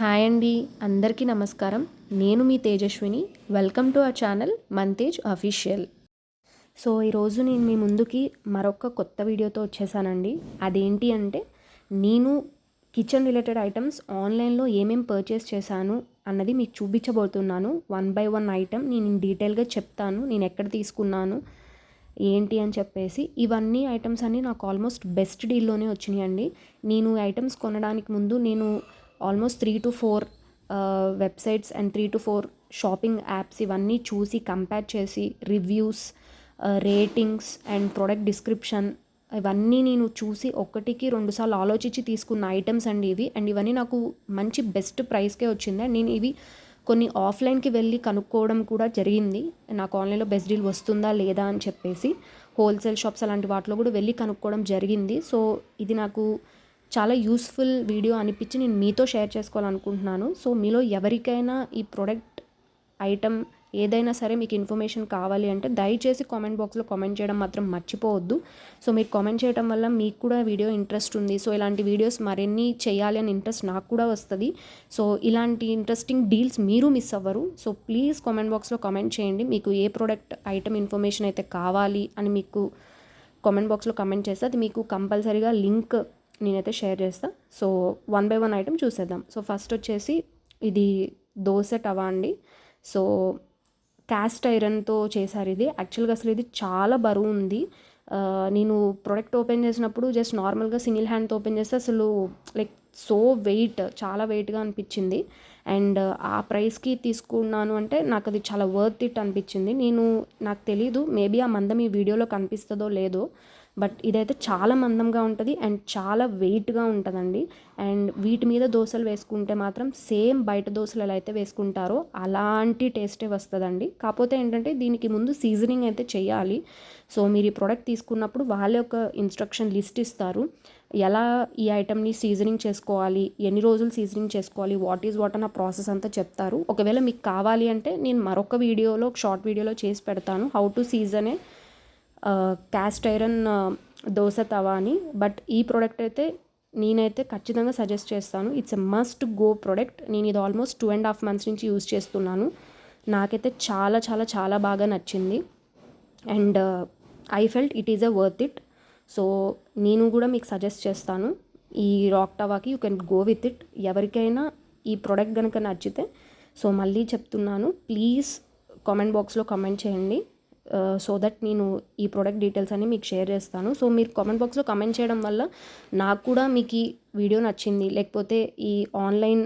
Hi అండి అందరికీ నమస్కారం. నేను మీ Tejaswini. Welcome to our channel Mantej official. So ఈరోజు నేను మీ ముందుకి మరొక కొత్త వీడియోతో వచ్చేసానండి. అదేంటి అంటే నేను కిచెన్ రిలేటెడ్ ఐటమ్స్ ఆన్లైన్లో ఏమేమి పర్చేస్ చేశాను అన్నది మీకు చూపించబోతున్నాను. వన్ బై వన్ ఐటమ్ నేను డీటెయిల్గా చెప్తాను నేను ఎక్కడ తీసుకున్నాను ఏంటి అని చెప్పేసి. ఇవన్నీ ఐటమ్స్ అన్నీ నాకు ఆల్మోస్ట్ బెస్ట్ డీల్లోనే వచ్చినాయండి. నేను ఐటమ్స్ కొనడానికి ముందు నేను almost three to four websites and three to four shopping apps ఇవన్నీ చూసి కంపేర్ చేసి reviews ratings and product description ఇవన్నీ నేను చూసి ఒకటికి రెండుసార్లు ఆలోచించి తీసుకున్న ఐటమ్స్ అండి ఇవి. అండ్ ఇవన్నీ నాకు మంచి బెస్ట్ ప్రైస్కే వచ్చింది. అండ్ నేను ఇవి కొన్ని ఆఫ్లైన్కి వెళ్ళి కనుక్కోవడం కూడా జరిగింది. నాకు ఆన్లైన్లో బెస్ట్ డీల్ వస్తుందా లేదా అని చెప్పేసి హోల్సేల్ షాప్స్ అలాంటి వాటిలో కూడా వెళ్ళి కనుక్కోవడం జరిగింది. సో ఇది నాకు చాలా యూస్ఫుల్ వీడియో అనిపించి నేను మీతో షేర్ చేసుకోవాలనుకుంటున్నాను. సో మీలో ఎవరికైనా ఈ ప్రోడక్ట్ ఐటమ్ ఏదైనా సరే మీకు ఇన్ఫర్మేషన్ కావాలి అంటే దయచేసి కామెంట్ బాక్స్లో కామెంట్ చేయడం మాత్రం మర్చిపోవద్దు. సో మీరు కామెంట్ చేయడం వల్ల మీకు కూడా వీడియో ఇంట్రెస్ట్ ఉంది. సో ఇలాంటి వీడియోస్ మరిన్ని చేయాలి అని ఇంట్రెస్ట్ నాకు కూడా వస్తుంది. సో ఇలాంటి ఇంట్రెస్టింగ్ డీల్స్ మీరు మిస్ అవ్వరు. సో ప్లీజ్ కామెంట్ బాక్స్లో కామెంట్ చేయండి. మీకు ఏ ప్రోడక్ట్ ఐటమ్ ఇన్ఫర్మేషన్ అయితే కావాలి అని మీకు కామెంట్ బాక్స్లో కామెంట్ చేస్తే అది మీకు కంపల్సరీగా లింక్ నేనైతే షేర్ చేస్తాను so one by one item చూసేద్దాం. సో ఫస్ట్ వచ్చేసి ఇది దోశ టవా అండి. సో క్యాస్ట్ ఐరన్తో చేశారు ఇది. యాక్చువల్గా అసలు ఇది చాలా బరువు ఉంది. నేను ప్రోడక్ట్ ఓపెన్ చేసినప్పుడు జస్ట్ నార్మల్గా సింగిల్ హ్యాండ్తో ఓపెన్ చేస్తే అసలు లైక్ సో వెయిట్ చాలా వెయిట్గా అనిపించింది. అండ్ ఆ ప్రైస్కి తీసుకున్నాను అంటే నాకు అది చాలా వర్త్ ఇట్ అనిపించింది. నేను నాకు తెలీదు మేబీ ఆ మందం ఈ వీడియోలో కనిపిస్తుందో లేదో. బట్ ఇదైతే చాలా మందంగా ఉంటుంది అండ్ చాలా వెయిట్గా ఉంటుందండి. అండ్ వీటి మీద దోశలు వేసుకుంటే మాత్రం సేమ్ బయట దోశలు ఎలా అయితే వేసుకుంటారో అలాంటి టేస్టే వస్తుందండి. కాకపోతే ఏంటంటే దీనికి ముందు సీజనింగ్ అయితే చేయాలి. సో మీరు ఈ ప్రోడక్ట్ తీసుకున్నప్పుడు వాళ్ళే ఒక ఇన్స్ట్రక్షన్ లిస్ట్ ఇస్తారు. ఎలా ఈ ఐటమ్ని సీజనింగ్ చేసుకోవాలి ఎన్ని రోజులు సీజనింగ్ చేసుకోవాలి వాట్ ఈజ్ వాట్ అన్న ప్రాసెస్ అంతా చెప్తారు. ఒకవేళ మీకు కావాలి అంటే నేను మరొక వీడియోలో షార్ట్ వీడియోలో చేసి పెడతాను. How to season cast iron dosa tawa అని. బట్ ఈ ప్రోడక్ట్ అయితే నేనైతే ఖచ్చితంగా సజెస్ట్ చేస్తాను. It's a must go product నేను ఇది almost two and half months నుంచి యూస్ చేస్తున్నాను. నాకైతే చాలా చాలా చాలా బాగా నచ్చింది. And I felt it is a worth it so నేను కూడా మీకు సజెస్ట్ చేస్తాను. ఈ rock టవాకి you can go with it ఎవరికైనా ఈ ప్రోడక్ట్ కనుక నచ్చితే. సో మళ్ళీ చెప్తున్నాను. ప్లీజ్ కామెంట్ బాక్స్లో కామెంట్ చేయండి. సో దట్ నేను ఈ ప్రోడక్ట్ డీటెయిల్స్ అన్ని మీకు షేర్ చేస్తాను. సో మీరు కామెంట్ బాక్స్లో కమెంట్ చేయడం వల్ల నాకు కూడా మీకు ఈ వీడియో నచ్చింది. లేకపోతే ఈ ఆన్లైన్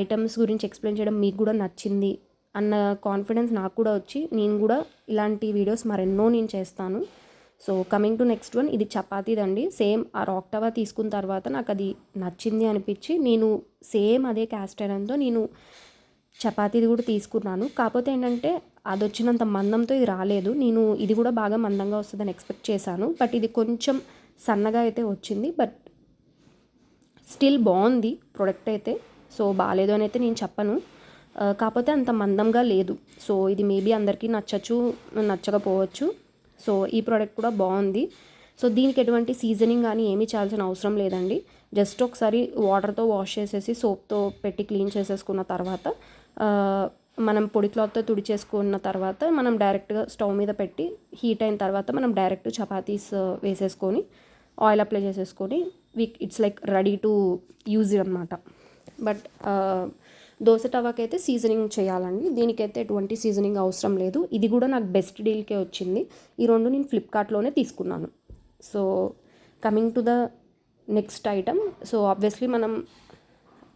ఐటమ్స్ గురించి ఎక్స్ప్లెయిన్ చేయడం మీకు కూడా నచ్చింది అన్న కాన్ఫిడెన్స్ నాకు కూడా వచ్చి నేను కూడా ఇలాంటి వీడియోస్ మరెన్నో నేను చేస్తాను. So coming to next one ఇది చపాతీదండి. సేమ్ ఆ రాక్ టవా తీసుకున్న తర్వాత నాకు అది నచ్చింది అనిపించి నేను సేమ్ అదే క్యాస్ట్ ఐరన్తో నేను చపాతీది కూడా తీసుకున్నాను. కాకపోతే ఏంటంటే అది వచ్చినంత మందంతో ఇది రాలేదు. నేను ఇది కూడా బాగా మందంగా వస్తుందని ఎక్స్పెక్ట్ చేశాను. బట్ ఇది కొంచెం సన్నగా అయితే వచ్చింది. బట్ స్టిల్ బాగుంది ప్రోడక్ట్ అయితే. సో బాగాలేదు అని అయితే నేను చెప్పను. కాకపోతే అంత మందంగా లేదు. సో ఇది మేబీ అందరికీ నచ్చచ్చు నచ్చకపోవచ్చు. సో ఈ ప్రోడక్ట్ కూడా బాగుంది. సో దీనికి ఎటువంటి సీజనింగ్ కానీ ఏమీ చేయాల్సిన అవసరం లేదండి. జస్ట్ ఒకసారి వాటర్తో వాష్ చేసేసి సోప్తో పెట్టి క్లీన్ చేసేసుకున్న తర్వాత మనం పొడి క్లాత్తో తుడిచేసుకున్న తర్వాత మనం డైరెక్ట్గా స్టవ్ మీద పెట్టి హీట్ అయిన తర్వాత మనం డైరెక్ట్ చపాతీస్ uh, వేసేసుకొని ఆయిల్ అప్లై చేసేసుకొని week it's like ready to use అనమాట బట్ దోశ టవాకి అయితే సీజనింగ్ చేయాలండి. దీనికైతే ఎటువంటి సీజనింగ్ అవసరం లేదు. ఇది కూడా నాకు బెస్ట్ డీల్కే వచ్చింది. ఈ రెండు నేను ఫ్లిప్కార్ట్లోనే తీసుకున్నాను. So coming to the next item so obviously మనం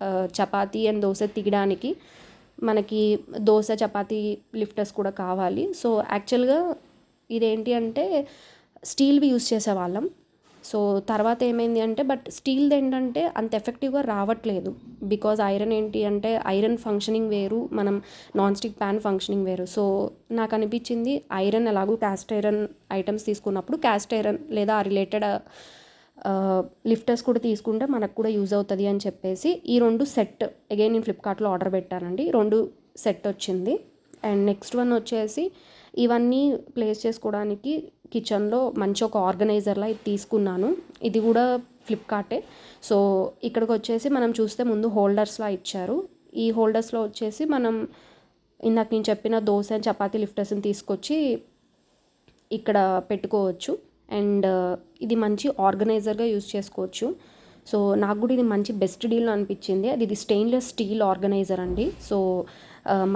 uh, చపాతీ అండ్ దోశ తీయడానికి మనకి దోశ చపాతీ లిఫ్టర్స్ కూడా కావాలి. సో యాక్చువల్గా ఇదేంటి అంటే స్టీల్వి యూస్ చేసేవాళ్ళం. సో తర్వాత ఏమైంది అంటే బట్ స్టీల్ది ఏంటంటే అంత ఎఫెక్టివ్గా రావట్లేదు. బికాజ్ ఐరన్ ఏంటి అంటే ఐరన్ ఫంక్షనింగ్ వేరు మనం నాన్ స్టిక్ ప్యాన్ ఫంక్షనింగ్ వేరు. సో నాకు అనిపించింది ఐరన్ ఎలాగో క్యాస్ట్ ఐరన్ ఐటమ్స్ తీసుకున్నప్పుడు క్యాస్ట్ ఐరన్ లేదా రిలేటెడ్ లిఫ్టర్స్ కూడా తీసుకుంటే మనకు కూడా యూజ్ అవుతుంది అని చెప్పేసి ఈ రెండు సెట్ అగైన్ నేను ఫ్లిప్కార్ట్లో ఆర్డర్ పెట్టానండి. రెండు సెట్ వచ్చింది. అండ్ నెక్స్ట్ వన్ వచ్చేసి ఇవన్నీ ప్లేస్ చేసుకోవడానికి కిచెన్లో మంచి ఒక ఆర్గనైజర్లా ఇది తీసుకున్నాను. ఇది కూడా ఫ్లిప్కార్టే సో ఇక్కడికి వచ్చేసి మనం చూస్తే ముందు హోల్డర్స్లా ఇచ్చారు. ఈ హోల్డర్స్లో వచ్చేసి మనం ఇందాక నేను చెప్పిన దోశ చపాతీ లిఫ్టర్స్ని తీసుకొచ్చి ఇక్కడ పెట్టుకోవచ్చు. అండ్ ఇది మంచి ఆర్గనైజర్గా యూజ్ చేసుకోవచ్చు. సో నాకు కూడా ఇది మంచి బెస్ట్ డీల్ అనిపించింది. అది ఇది స్టెయిన్లెస్ స్టీల్ ఆర్గనైజర్ అండి. సో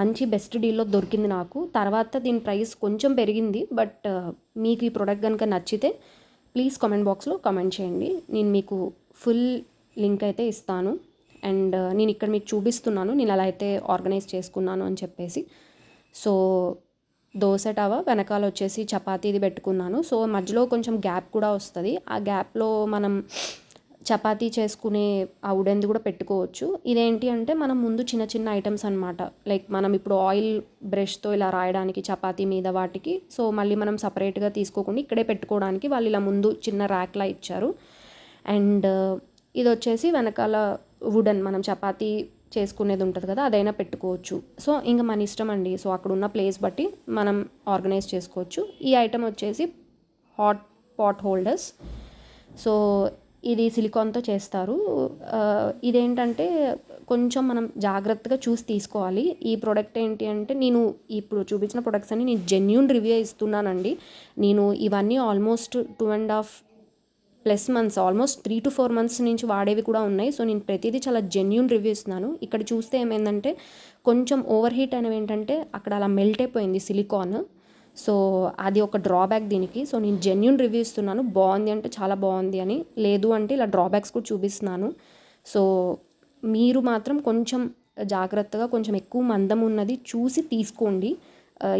మంచి బెస్ట్ డీల్లో దొరికింది నాకు. తర్వాత దీని ప్రైస్ కొంచెం పెరిగింది. బట్ మీకు ఈ ప్రోడక్ట్ కనుక నచ్చితే ప్లీజ్ కామెంట్ బాక్స్లో కామెంట్ చేయండి. నేను మీకు ఫుల్ లింక్ అయితే ఇస్తాను. అండ్ నేను ఇక్కడ మీకు చూపిస్తున్నాను. నేను అలా అయితే ఆర్గనైజ్ చేసుకున్నాను అని చెప్పేసి. సో దోశ టవా వెనకాల వచ్చేసి చపాతీది పెట్టుకున్నాను. సో మధ్యలో కొంచెం గ్యాప్ కూడా వస్తుంది. ఆ గ్యాప్లో మనం చపాతీ చేసుకునే ఆ ఉడెంది కూడా పెట్టుకోవచ్చు. ఇదేంటి అంటే మనం ముందు చిన్న చిన్న ఐటమ్స్ అనమాట లైక్ మనం ఇప్పుడు ఆయిల్ బ్రష్తో ఇలా రాయడానికి చపాతీ మీద వాటికి. సో మళ్ళీ మనం సపరేట్గా తీసుకోకుండా ఇక్కడే పెట్టుకోవడానికి వాళ్ళు ఇలా ముందు చిన్న ర్యాక్లా ఇచ్చారు. అండ్ ఇది వచ్చేసి వెనకాల వుడెన్ మనం చపాతీ చేసుకునేది ఉంటుంది కదా అదైనా పెట్టుకోవచ్చు. సో ఇంకా మన ఇష్టం అండి. సో అక్కడ ఉన్న ప్లేస్ బట్టి మనం ఆర్గనైజ్ చేసుకోవచ్చు. ఈ ఐటమ్ వచ్చేసి హాట్ పాట్ హోల్డర్స్ సో ఇది సిలికాన్తో చేస్తారు. ఇదేంటంటే కొంచెం మనం జాగ్రత్తగా చూసి తీసుకోవాలి. ఈ ప్రోడక్ట్ ఏంటి అంటే నేను ఇప్పుడు చూపించిన ప్రొడక్ట్స్ అన్ని నేను జెన్యున్ రివ్యూ ఇస్తున్నానండి. నేను ఇవన్నీ almost two and half plus months almost three to four months నుంచి వాడేవి కూడా ఉన్నాయి. సో నేను ప్రతిదీ చాలా జెన్యున్ రివ్యూ ఇస్తున్నాను. ఇక్కడ చూస్తే ఏమైందంటే కొంచెం ఓవర్ హీట్ అనేవి ఏంటంటే అక్కడ అలా మెల్ట్ అయిపోయింది సిలికాన్ సో అది ఒక డ్రాబ్యాక్ దీనికి. సో నేను జెన్యున్ రివ్యూ ఇస్తున్నాను. బాగుంది అంటే చాలా బాగుంది అని. లేదు అంటే ఇలా డ్రాబ్యాక్స్ కూడా చూపిస్తున్నాను. సో మీరు మాత్రం కొంచెం జాగ్రత్తగా కొంచెం ఎక్కువ మందం ఉన్నది చూసి తీసుకోండి.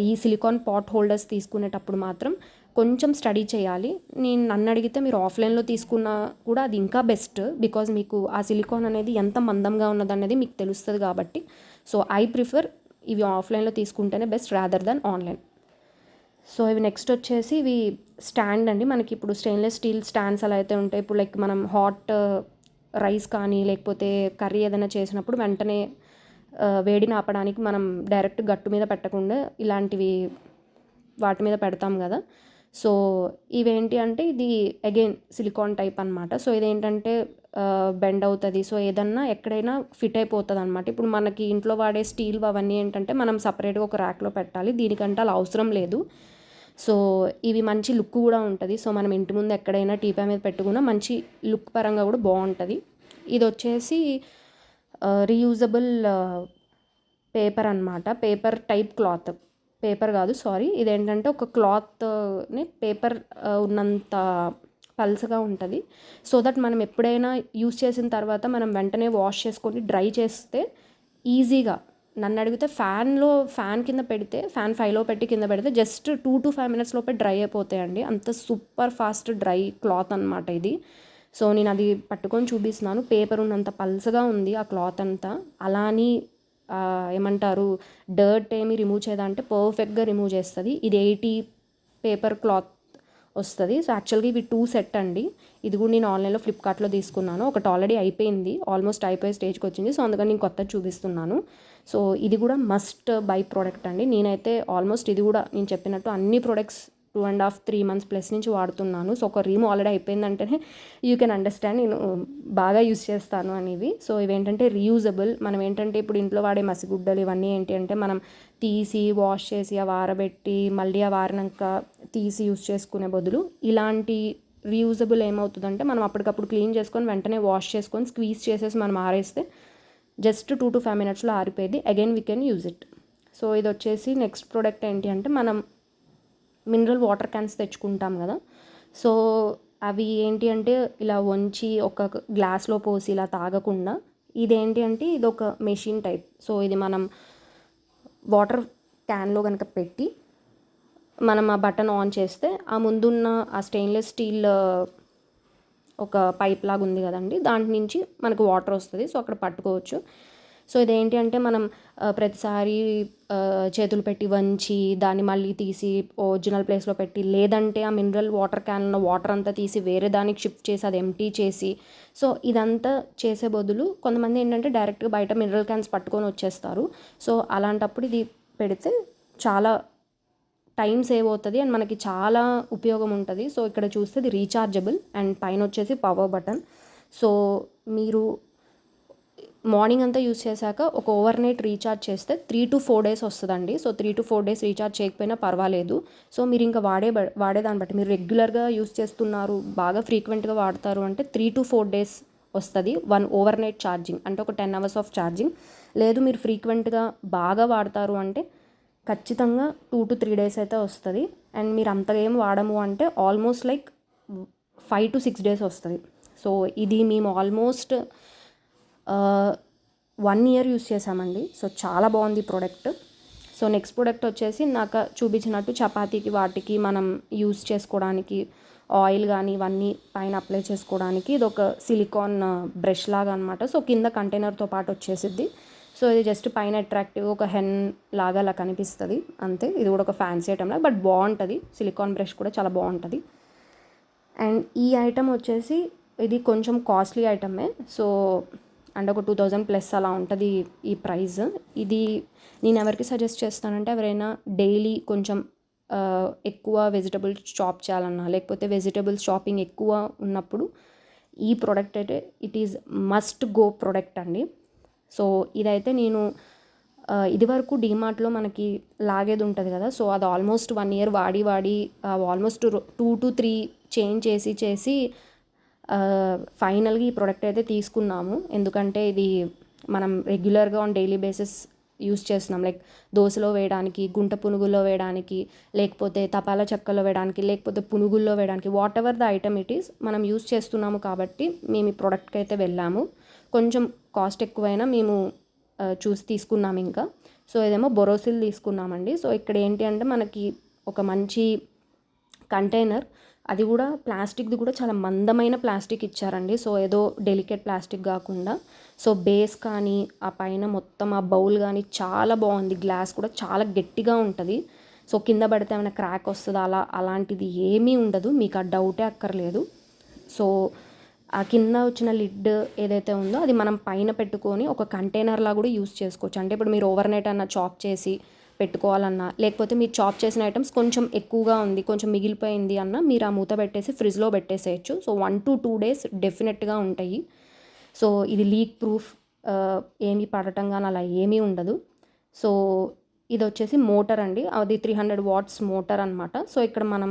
ఈ సిలికాన్ పాట్ హోల్డర్స్ తీసుకునేటప్పుడు మాత్రం. కొంచెం స్టడీ చేయాలి. నేను నన్ను అడిగితే మీరు ఆఫ్లైన్లో తీసుకున్నా కూడా అది ఇంకా బెస్ట్ బికాజ్ మీకు ఆ సిలికాన్ అనేది ఎంత మందంగా ఉన్నదనేది మీకు తెలుస్తుంది కాబట్టి. సో ఐ ప్రిఫర్ ఇవి ఆఫ్లైన్లో తీసుకుంటేనే best rather than online. So ఇవి నెక్స్ట్ వచ్చేసి ఇవి స్టాండ్ అండి. మనకి ఇప్పుడు స్టెయిన్లెస్ స్టీల్ స్టాండ్స్ అలా అయితే ఉంటాయి. ఇప్పుడు లైక్ మనం హాట్ uh, రైస్ కానీ లేకపోతే కర్రీ ఏదైనా చేసినప్పుడు వెంటనే uh, వేడిని ఆపడానికి మనం డైరెక్ట్ గట్టు మీద పెట్టకుండా ఇలాంటివి వాటి మీద పెడతాం కదా. సో ఇవేంటి అంటే ఇది అగైన్ సిలికాన్ టైప్ అనమాట సో ఇదేంటంటే బెండ్ అవుతుంది. సో ఏదన్నా ఎక్కడైనా ఫిట్ అయిపోతుంది అనమాట ఇప్పుడు మనకి ఇంట్లో వాడే స్టీల్ అవన్నీ ఏంటంటే మనం సపరేట్గా ఒక ర్యాక్లో పెట్టాలి. దీనికంటే అలా అవసరం లేదు. సో ఇవి మంచి లుక్ కూడా ఉంటుంది. సో మనం ఇంటి ముందు ఎక్కడైనా టీపా మీద పెట్టుకున్నా మంచి లుక్ పరంగా కూడా బాగుంటుంది. ఇది వచ్చేసి రీయూజబుల్ పేపర్ అన్నమాట. పేపర్ టైప్ క్లాత్ పేపర్ కాదు సారీ. ఇదేంటంటే ఒక క్లాత్ని పేపర్ ఉన్నంత పల్సగా ఉంటుంది. సో దట్ మనం ఎప్పుడైనా యూస్ చేసిన తర్వాత మనం వెంటనే వాష్ చేసుకొని డ్రై చేస్తే ఈజీగా. నన్ను అడిగితే ఫ్యాన్లో ఫ్యాన్ కింద పెడితే ఫ్యాన్ ఫైవ్లో పెట్టి కింద పెడితే just two to five minutes లోపే డ్రై అయిపోతాయండి. అంత సూపర్ ఫాస్ట్ డ్రై క్లాత్ అనమాట ఇది. సో నేను అది పట్టుకొని చూపిస్తున్నాను. పేపర్ ఉన్నంత పల్సగా ఉంది ఆ క్లాత్ అంతా. అలా అని ఏమంటారు డర్ట్ ఏమి రిమూవ్ చేయదంటే పర్ఫెక్ట్గా రిమూవ్ చేస్తుంది. ఇది ఎయిటీ పేపర్ క్లాత్ వస్తుంది. సో యాక్చువల్గా ఇవి టూ సెట్ అండి. ఇది కూడా నేను ఆన్లైన్లో ఫ్లిప్కార్ట్లో తీసుకున్నాను. ఒకటి ఆల్రెడీ అయిపోయింది. ఆల్మోస్ట్ అయిపోయే స్టేజ్కి వచ్చింది. సో అందుకని నేను కొత్త చూపిస్తున్నాను. సో ఇది కూడా మస్ట్ బై ప్రోడక్ట్ అండి. నేనైతే ఆల్మోస్ట్ ఇది కూడా నేను చెప్పినట్టు అన్ని products two and half three months plus నుంచి వాడుతున్నాను. సో ఒక రీమ్ ఆల్రెడీ అయిపోయిందంటేనే యూ కెన్ అండర్స్టాండ్ నేను బాగా యూస్ చేస్తాను అనేవి. సో ఇవేంటంటే రీయూజబుల్. మనం ఏంటంటే ఇప్పుడు ఇంట్లో వాడే మసిగుడ్డలు ఇవన్నీ ఏంటి అంటే మనం తీసి వాష్ చేసి అవి ఆరబెట్టి మళ్ళీ అవి ఆరినాక తీసి యూస్ చేసుకునే బదులు ఇలాంటి రీయూజబుల్ ఏమవుతుందంటే మనం అప్పటికప్పుడు క్లీన్ చేసుకొని వెంటనే వాష్ చేసుకొని స్క్వీజ్ చేసేసి మనం ఆరేస్తే జస్ట్ టూ టు ఫైవ్ మినిట్స్లో ఆరిపోయేది. Again we can use it so ఇది వచ్చేసి నెక్స్ట్ ప్రోడక్ట్ ఏంటి అంటే మనం మినరల్ వాటర్ క్యాన్స్ తెచ్చుకుంటాం కదా. సో అవి ఏంటి అంటే ఇలా వంచి ఒక గ్లాస్లో పోసి ఇలా తాగకుండా ఇదేంటి అంటే ఇది ఒక మెషిన్ టైప్. సో ఇది మనం వాటర్ క్యాన్లో కనుక పెట్టి మనం ఆ బటన్ ఆన్ చేస్తే ఆ ముందున్న ఆ స్టెయిన్లెస్ స్టీల్ ఒక పైప్ లాగా ఉంది కదండి. దాంట్ నుంచి మనకు వాటర్ వస్తుంది. సో అక్కడ పట్టుకోవచ్చు. సో ఇదేంటి అంటే మనం ప్రతిసారి చేతులు పెట్టి వంచి దాన్ని మళ్ళీ తీసి ఒరిజినల్ ప్లేస్లో పెట్టి లేదంటే ఆ మినరల్ వాటర్ క్యాన్ ఉన్న వాటర్ అంతా తీసి వేరే దానికి షిఫ్ట్ చేసి అది ఎంటీ చేసి సో ఇదంతా చేసే బదులు కొంతమంది ఏంటంటే డైరెక్ట్గా బయట మినరల్ క్యాన్స్ పట్టుకొని వచ్చేస్తారు. సో అలాంటప్పుడు ఇది పెడితే చాలా టైం సేవ్ అవుతుంది అండ్ మనకి చాలా ఉపయోగం ఉంటుంది. సో ఇక్కడ చూస్తే ఇది రీఛార్జబుల్ అండ్ పైన వచ్చేసి పవర్ బటన్. సో మీరు మార్నింగ్ అంతా యూస్ చేశాక ఒక ఓవర్ నైట్ రీఛార్జ్ చేస్తే త్రీ టు ఫోర్ డేస్ వస్తుందండి. So three to four days recharge చేయకపోయినా పర్వాలేదు. సో మీరు ఇంకా వాడే బ- వాడేదాన్ని బట్టి మీరు రెగ్యులర్గా యూస్ చేస్తున్నారు బాగా ఫ్రీక్వెంట్గా వాడతారు అంటే త్రీ టు ఫోర్ డేస్ వస్తుంది వన్ ఓవర్ నైట్ ఛార్జింగ్. అంటే ఒక టెన్ అవర్స్ ఆఫ్ ఛార్జింగ్. లేదు మీరు ఫ్రీక్వెంట్గా బాగా వాడతారు అంటే ఖచ్చితంగా టూ టు త్రీ డేస్ అయితే వస్తుంది. అండ్ మీరు అంతగా ఏం వాడము అంటే almost like five to six days వస్తుంది. సో ఇది మేము ఆల్మోస్ట్ వన్ ఇయర్ యూస్ చేసామండి సో చాలా బాగుంది ప్రోడక్ట్ సో నెక్స్ట్ ప్రోడక్ట్ వచ్చేసి నాకు చూపించినట్టు చపాతీకి వాటికి మనం యూస్ చేసుకోవడానికి ఆయిల్ కానీ ఇవన్నీ పైన అప్లై చేసుకోవడానికి ఇది ఒక సిలికాన్ బ్రష్ uh, లాగా అనమాట సో కింద కంటైనర్తో పాటు వచ్చేసిద్ది. సో ఇది జస్ట్ పైన అట్రాక్టివ్ ఒక హెన్ లాగా అలా కనిపిస్తుంది. అంతే. ఇది కూడా ఒక ఫ్యాన్సీ ఐటమ్ లాగా బట్ బాగుంటుంది. సిలికాన్ బ్రష్ కూడా చాలా బాగుంటుంది. అండ్ ఈ ఐటమ్ వచ్చేసి ఇది కొంచెం కాస్ట్లీ ఐటమే సో అండ్ ఒక టూ థౌజండ్ ప్లస్ అలా ఉంటుంది ఈ ప్రైస్. ఇది నేను ఎవరికి సజెస్ట్ చేస్తానంటే ఎవరైనా డైలీ కొంచెం ఎక్కువ వెజిటబుల్స్ షాప్ చేయాలన్నా లేకపోతే వెజిటబుల్స్ షాపింగ్ ఎక్కువ ఉన్నప్పుడు ఈ ప్రోడక్ట్ అయితే it is must go product అండి. సో ఇదైతే నేను ఇదివరకు ఇది వరకు డీమార్ట్లో మనకి లాగేది ఉంటుంది కదా సో అది ఆల్మోస్ట్ వన్ ఇయర్ వాడి వాడి almost two to three change చేసి చేసి ఫైనల్గా ఈ ప్రోడక్ట్ అయితే తీసుకున్నాము. ఎందుకంటే ఇది మనం రెగ్యులర్గా ఆన్ డైలీ బేసిస్ యూస్ చేస్తున్నాం. లైక్ దోశలో వేయడానికి గుంట పునుగుల్లో వేయడానికి లేకపోతే తపాలా చెక్కలో వేయడానికి లేకపోతే పునుగుల్లో వేయడానికి whatever the item it is మనం యూస్ చేస్తున్నాము కాబట్టి మేము ఈ ప్రోడక్ట్కి అయితే వెళ్ళాము. కొంచెం కాస్ట్ ఎక్కువైనా మేము చూసి తీసుకున్నాము ఇంకా. సో ఇదేమో బొరోసిల్ తీసుకున్నామండి. సో ఇక్కడ ఏంటి అంటే మనకి ఒక మంచి కంటైనర్ అది కూడా ప్లాస్టిక్ది కూడా చాలా మందమైన ప్లాస్టిక్ ఇచ్చారండి. సో ఏదో డెలికేట్ ప్లాస్టిక్ కాకుండా. సో బేస్ కానీ ఆ పైన మొత్తం ఆ బౌల్ కానీ చాలా బాగుంది. గ్లాస్ కూడా చాలా గట్టిగా ఉంటుంది. సో కింద పడితే ఏమైనా క్రాక్ వస్తుందా అలా అలాంటిది ఏమీ ఉండదు. మీకు ఆ డౌటే అక్కర్లేదు. సో ఆ కింద వచ్చిన లిడ్ ఏదైతే ఉందో అది మనం పైన పెట్టుకొని ఒక కంటైనర్లా కూడా యూస్ చేసుకోవచ్చు. అంటే ఇప్పుడు మీరు ఓవర్ నైట్ అన్న చాప్ చేసి పెట్టుకోవాలన్నా లేకపోతే మీరు చాప్ చేసిన ఐటమ్స్ కొంచెం ఎక్కువగా ఉంది కొంచెం మిగిలిపోయింది అన్న మీరు ఆ మూత పెట్టేసి ఫ్రిడ్జ్లో పెట్టేసేయచ్చు. So one to two days డెఫినెట్గా ఉంటాయి. సో ఇది లీక్ ప్రూఫ్ ఏమీ పడటం కానీ అలా ఏమీ ఉండదు. సో ఇది వచ్చేసి మోటార్ అండి. అది త్రీ హండ్రెడ్ వాట్స్ మోటార్ అనమాట సో ఇక్కడ మనం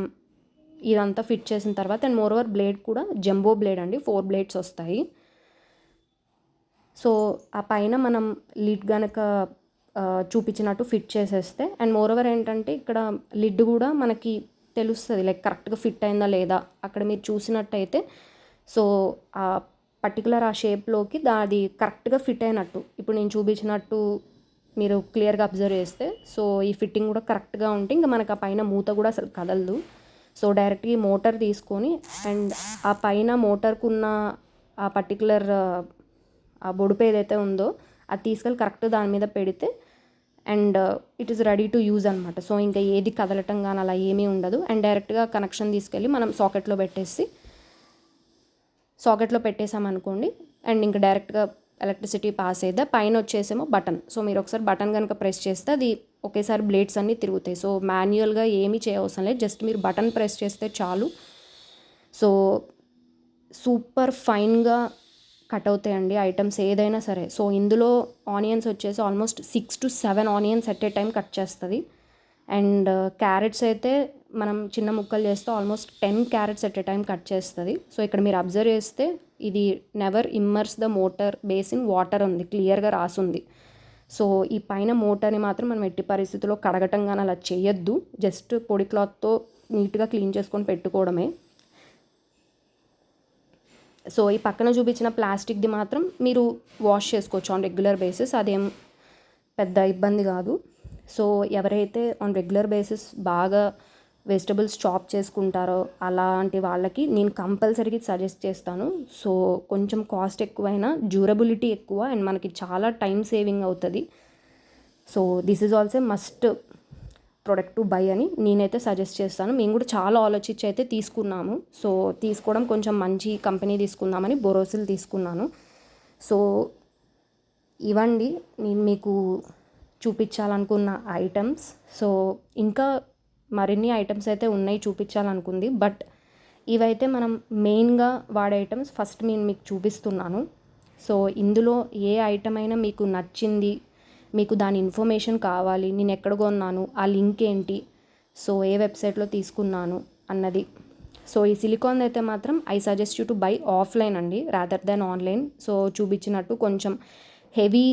ఇదంతా ఫిట్ చేసిన తర్వాత అండ్ మోర్ ఓవర్ బ్లేడ్ కూడా జంబో బ్లేడ్ అండి. ఫోర్ బ్లేడ్స్ వస్తాయి. సో ఆ పైన మనం లిడ్ కనుక చూపించినట్టు ఫిట్ చేసేస్తే. అండ్ మోర్ ఓవర్ ఏంటంటే ఇక్కడ లిడ్ కూడా మనకి తెలుస్తుంది. లైక్ కరెక్ట్గా ఫిట్ అయిందా లేదా అక్కడ మీరు చూసినట్టయితే. సో ఆ పర్టికులర్ ఆ షేప్లోకి దాది కరెక్ట్గా ఫిట్ అయినట్టు. ఇప్పుడు నేను చూపించినట్టు మీరు క్లియర్గా అబ్జర్వ్ చేస్తే. సో ఈ ఫిట్టింగ్ కూడా కరెక్ట్గా ఉంటే ఇంకా మనకు ఆ పైన మూత కూడా అసలు కదలదు. సో డైరెక్ట్గా ఈ మోటార్ తీసుకొని అండ్ ఆ పైన మోటార్కున్న ఆ పర్టికులర్ ఆ బొడుపు ఏదైతే ఉందో అది తీసుకెళ్ళి కరెక్ట్ దాని మీద పెడితే and it is ready to use అనమాట సో ఇంకా ఏది కదలటం కానీ అలా ఏమీ ఉండదు. అండ్ డైరెక్ట్గా కనెక్షన్ తీసుకెళ్ళి మనం సాకెట్లో పెట్టేసి సాకెట్లో పెట్టేసామనుకోండి అండ్ ఇంకా డైరెక్ట్గా ఎలక్ట్రిసిటీ పాస్ అయితే పైన వచ్చేసేమో బటన్ సో మీరు ఒకసారి బటన్ కనుక ప్రెస్ చేస్తే అది ఒకేసారి బ్లేడ్స్ అన్నీ తిరుగుతాయి. సో మాన్యువల్గా ఏమీ చేయవసరం లేదు. జస్ట్ మీరు బటన్ ప్రెస్ చేస్తే చాలు. సో సూపర్ ఫైన్గా కట్ అవుతాయండి ఐటమ్స్ ఏదైనా సరే. సో ఇందులో ఆనియన్స్ వచ్చేసి almost six to seven onions at a time cut చేస్తుంది. అండ్ uh, క్యారెట్స్ అయితే మనం చిన్న ముక్కలు చేస్తే almost ten carrots at a time cut చేస్తుంది. సో ఇక్కడ మీరు అబ్జర్వ్ చేస్తే ఇది never immerse the motor base in water ఉంది క్లియర్గా రాసుంది. సో ఈ పైన మోటార్ని మాత్రం మనం ఎట్టి పరిస్థితుల్లో కడగటం కానీ అలా చేయొద్దు. జస్ట్ పొడి క్లాత్తో నీట్గా క్లీన్ చేసుకొని పెట్టుకోవడమే. సో ఈ పక్కన చూపించిన ప్లాస్టిక్ది మాత్రం మీరు వాష్ చేసుకోవచ్చు ఆన్ రెగ్యులర్ బేసిస్ అదేం పెద్ద ఇబ్బంది కాదు. సో ఎవరైతే ఆన్ రెగ్యులర్ బేసిస్ బాగా వెజిటబుల్స్ చాప్ చేసుకుంటారో అలాంటి వాళ్ళకి నేను కంపల్సరీగా సజెస్ట్ చేస్తాను. సో కొంచెం కాస్ట్ ఎక్కువైనా డ్యూరబిలిటీ ఎక్కువ అండ్ మనకి చాలా టైం సేవింగ్ అవుతుంది. So this is also must product to buy అని నేనైతే సజెస్ట్ చేస్తాను. మేము కూడా చాలా ఆలోచించి అయితే తీసుకున్నాము. సో తీసుకోవడం కొంచెం మంచి కంపెనీ తీసుకుందామని బొరోసిల్ తీసుకున్నాను. సో ఇవండి నేను మీకు చూపించాలనుకున్న ఐటమ్స్ సో ఇంకా మరిన్ని ఐటమ్స్ అయితే ఉన్నాయి చూపించాలనుకుంది. బట్ ఇవైతే మనం మెయిన్గా వాడే ఐటమ్స్ ఫస్ట్ నేను మీకు చూపిస్తున్నాను. సో ఇందులో ఏ ఐటమ్ అయినా మీకు నచ్చింది మీకు దాని ఇన్ఫర్మేషన్ కావాలి నేను ఎక్కడ కొన్నాను ఆ లింక్ ఏంటి? సో ఏ వెబ్సైట్లో తీసుకున్నాను అన్నది. సో ఈ సిలికాన్ అయితే మాత్రం I suggest you to buy offline అండి రాదర్ దెన్ ఆన్లైన్. సో చూపించినట్టు కొంచెం హెవీ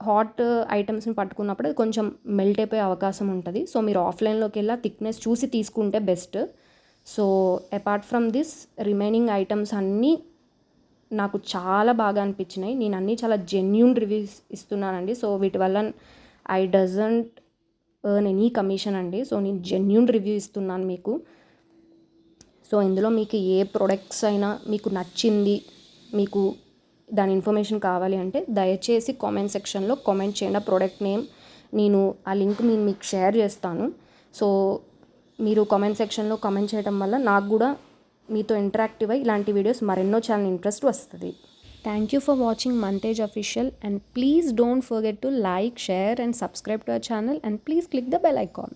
హాట్ ఐటమ్స్ని పట్టుకున్నప్పుడు అది కొంచెం మెల్ట్ అయిపోయే అవకాశం ఉంటుంది. సో మీరు ఆఫ్లైన్లోకి వెళ్ళి థిక్నెస్ చూసి తీసుకుంటే best. So apart from this remaining items అన్నీ నాకు చాలా బాగా అనిపించినాయి. నేను అన్నీ చాలా జెన్యున్ రివ్యూస్ ఇస్తున్నానండి. సో వీటి వల్ల I doesn't earn any commission అండి. సో నేను జెన్యున్ రివ్యూ ఇస్తున్నాను మీకు. సో ఇందులో మీకు ఏ ప్రొడక్ట్స్ అయినా మీకు నచ్చింది మీకు దాని ఇన్ఫర్మేషన్ కావాలి అంటే దయచేసి కామెంట్ సెక్షన్లో కామెంట్ చేయండి ఆ ప్రోడక్ట్ నేమ్ నేను ఆ లింక్ నేను మీకు షేర్ చేస్తాను. సో మీరు కామెంట్ సెక్షన్లో కామెంట్ చేయడం వల్ల నాకు కూడా మీతో ఇంటరాక్టివ్ అయ్యి ఇలాంటి వీడియోస్ మరెన్నో చాలా ఇంట్రెస్ట్ వస్తుంది. Thank you for watching Mantej official and please don't forget to like share and subscribe to our channel and please click the bell icon